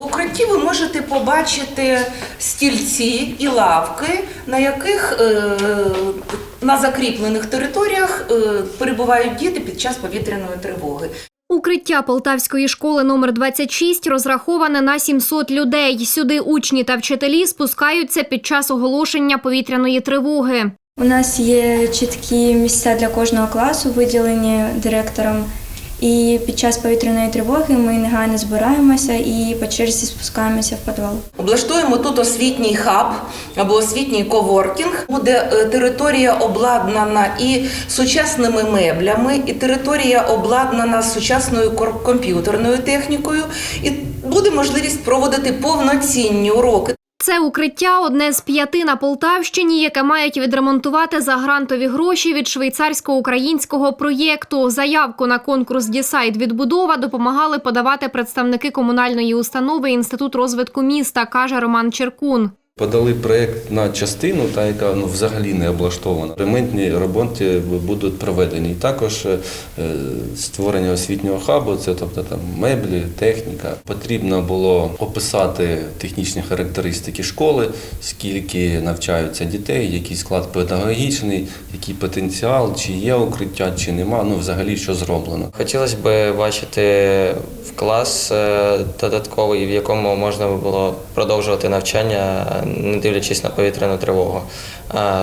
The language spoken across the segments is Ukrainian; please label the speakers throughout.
Speaker 1: В укритті ви можете побачити стільці і лавки, на яких е, на закріплених територіях е, перебувають діти під час повітряної тривоги.
Speaker 2: Укриття Полтавської школи номер 26 розраховане на 700 людей. Сюди учні та вчителі спускаються під час оголошення повітряної тривоги.
Speaker 3: У нас є чіткі місця для кожного класу, виділені директором. І під час повітряної тривоги ми негайно збираємося і по черзі спускаємося в підвал.
Speaker 1: Облаштуємо тут освітній хаб або освітній коворкінг. Буде е, територія обладнана і сучасними меблями, і територія обладнана сучасною комп'ютерною технікою, і буде можливість проводити повноцінні уроки.
Speaker 2: Це укриття одне з п'яти на Полтавщині, яке мають відремонтувати за грантові гроші від швейцарсько-українського проєкту. Заявку на конкурс Дісайд відбудова допомагали подавати представники комунальної установи Інститут розвитку міста, каже Роман Черкун.
Speaker 4: Подали проєкт на частину, та яка ну, взагалі не облаштована. Ремонтні роботи будуть проведені. І також е, створення освітнього хабу, це тобто там меблі, техніка. Потрібно було описати технічні характеристики школи, скільки навчаються дітей, який склад педагогічний, який потенціал, чи є укриття, чи нема. Ну взагалі що зроблено.
Speaker 5: Хотілося б бачити в клас е, додатковий, в якому можна було продовжувати навчання, не дивлячись на повітряну тривогу,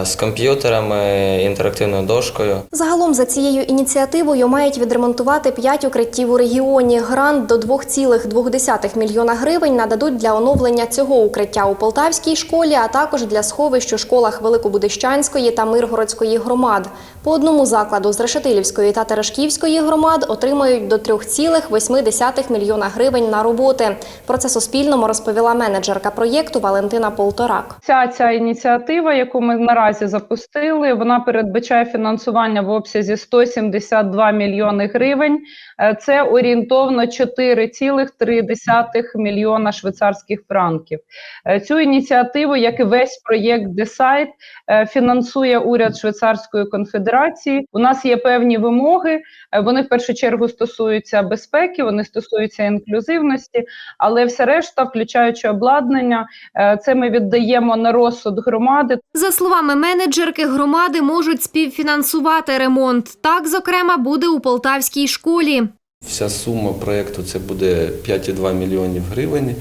Speaker 5: з комп'ютерами, інтерактивною дошкою.
Speaker 2: Загалом за цією ініціативою мають відремонтувати п'ять укриттів у регіоні. Грант до 2,2 мільйона гривень нададуть для оновлення цього укриття у Полтавській школі, а також для сховищ у школах Великобудищанської та Миргородської громад. По одному закладу з Решетилівської та Терешківської громад отримають до 3,8 мільйона гривень на роботи. Про це Суспільному розповіла менеджерка проєкту Валентина Полторак.
Speaker 6: Ця ця ініціатива, яку ми наразі запустили, вона передбачає фінансування в обсязі 172 мільйони гривень. Е, Це орієнтовно 4,3 мільйона швейцарських франків. Е, Цю ініціативу, як і весь проєкт е, фінансує уряд Швейцарської конфедерації. У нас є певні вимоги. е, Вони в першу чергу стосуються безпеки, вони стосуються інклюзивності, але все решта, включаючи обладнання, це ми віддаємо на розсуд громади.
Speaker 2: За словами менеджерки, громади можуть співфінансувати ремонт. Так, зокрема, буде у Полтавській школі.
Speaker 4: Вся сума проєкту це буде 5,2 мільйонів гривень,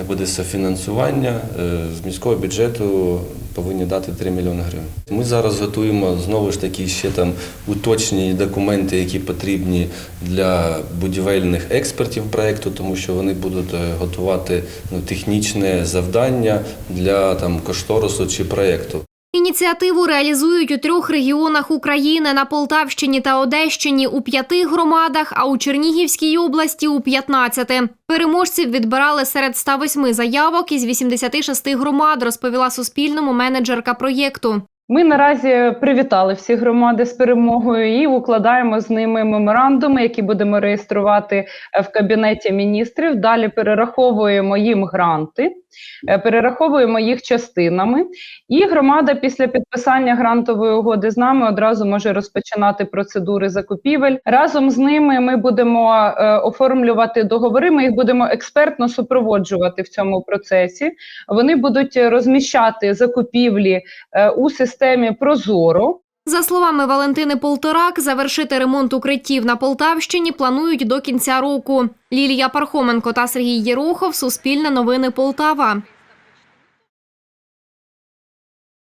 Speaker 4: е, буде софінансування. Е, З міського бюджету повинні дати 3 мільйони гривень. Ми зараз готуємо знову ж таки ще там уточні документи, які потрібні для будівельних експертів проєкту, тому що вони будуть е, готувати ну, технічне завдання для там кошторису чи проєкту.
Speaker 2: Ініціативу реалізують у трьох регіонах України на Полтавщині та Одещині у п'яти громадах, а у Чернігівській області у 15. Переможців відбирали серед 108 заявок із 86 громад, розповіла Суспільному менеджерка проєкту.
Speaker 6: Ми наразі привітали всі громади з перемогою і укладаємо з ними меморандуми, які будемо реєструвати е, в кабінеті міністрів. Далі перераховуємо їм гранти, е, перераховуємо їх частинами. І громада після підписання грантової угоди з нами одразу може розпочинати процедури закупівель. Разом з ними ми будемо е, оформлювати договори. Ми їх будемо експертно супроводжувати в цьому процесі. Вони будуть розміщати закупівлі у системі Прозоро.
Speaker 2: За словами Валентини Полторак, завершити ремонт укриттів на Полтавщині планують до кінця року. Лілія Пархоменко та Сергій Єрухов Суспільне новини Полтава.